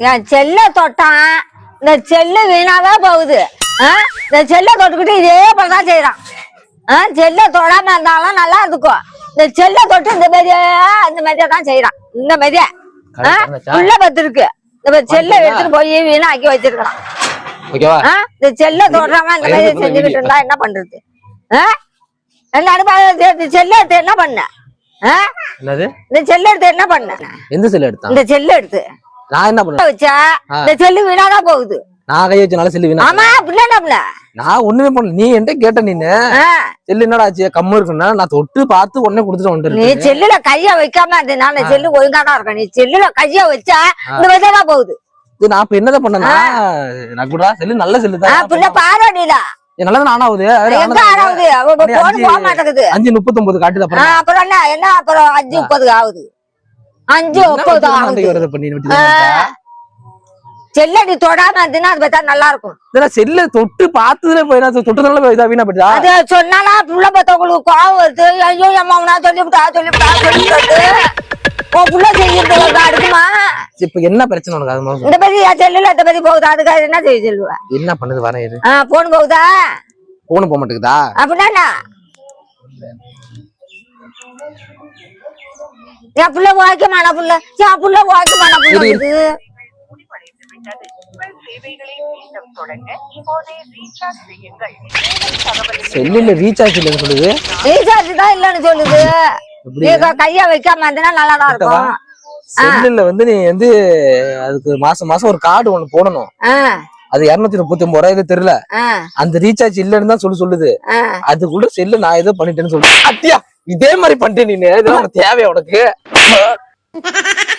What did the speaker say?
என் செல்ல தொட்டான். இந்த செல்லு வீணாவே போகுது? இந்த செல்ல தொட்டுக்கிட்டு இதே போலதான் செய்யறான் செல்ல தொடாம இருந்தாலும் நல்லா இருக்கும் இந்த செல்ல தொட்டு இந்த மாதிரியே இந்த மாதிரியே தான் செய்யறான் இந்த மாதிரியே? உள்ள பத்து இருக்கு இந்த செல்ல எடுத்துட்டு போய் வீணாக்கி வச்சிருக்கான்? இந்த செல்ல தொடுறவன் இந்த மாதிரி செஞ்சுக்கிட்டு. இருந்தா என்ன பண்றது? இந்த செல்ல எடுத்து என்ன பண்ண? இந்த செல்ல எடுத்து என்ன பண்ண? எந்த செல் எடுத்தான்? இந்த செல்ல எடுத்து. நான் என்ன பண்ணேன் வச்சா. இந்த செல்லு வீணாதான் போகுது. நான் கை வச்சனால செல்லு வீணா ஆமா என்ன பண்ண? நான் ஒண்ணுமே பண்ணல. நீ என்கிட்ட கேட்ட நீனு செல்லு என்னடா ஆச்சு? கம்மு இருக்குன்னா நான் தொட்டு பார்த்து உடனே கொடுத்துட்டு நீ வந்துட்டு செல்லுல கைய வைக்காம இருந்தீங்கன்னா அந்த செல்லு ஒழுங்கா தான் இருக்கும். நீ செல்லுல கைய வச்சா இந்த வயதான் போகுது. இது நான் இப்ப என்னதான் பண்ணனா நான் செல்லு நல்ல செல்லு தான். பின்ன பாராடிடா நல்லது நானா ஆகுது அஞ்சு. அஞ்சு முப்பத்தொன்பது காட்டுது அப்புறம். என்ன? என்ன? அப்புறம் அஞ்சு முப்பது ஆகுது. அஞ்சு. தான் செல்லடி தொடாம அது பார்த்தா நல்லா இருக்கும் இதெல்லாம் செல்ல தொட்டு பார்த்ததுல போய் தொட்டதுனால இதா வீணா போயிடுதா? அது சொன்னானா புள்ள கோவம் வருது. ஐயோ அம்மாவனா சொல்லிவிட்டா சொல்லிவிட்டா சொல்லிவிட்டு உன் புள்ள செய்யறது அடுக்குமா இப்ப என்ன பிரச்சனை உனக்கு? அது. இந்த மாதிரி என் செல்லுல இந்த மாதிரி போகுதா? அதுக்காக என்ன செய்ய சொல்லுவேன் என்ன பண்ணுது வரேன் இது ஆ போன் போகுதா? போன போக மாட்டேங்குதா? அப்படின்னா? என் புள்ள வாக்கியமான புள்ள. என் புள்ள வாக்கியமான புள்ள. இது. செல்லுல ரீசார்ஜ் இல்லைன்னு சொல்லுது. ரீசார்ஜ் தான் இல்லன்னு சொல்லுது. கைய வைக்காம நல்லா தான் இருக்கும். செல்லுல வந்து நீ வந்து அதுக்கு மாசம் மாசம் ஒரு கார்டு ஒண்ணு போடணும். அது இருநூத்தி முப்பத்தி ஒன்பது ரூபாய் தெரியல அந்த ரீசார்ஜ் இல்லன்னு தான் சொல்லி சொல்லுது. ஆ. அதுக்குள்ள செல்லு நான் ஏதோ பண்ணிட்டேன்னு சொல்லு. அத்தியா! இதே மாதிரி பண்ணிட்டு நீனு. இதெல்லாம் உனக்கு தேவையா உனக்கு?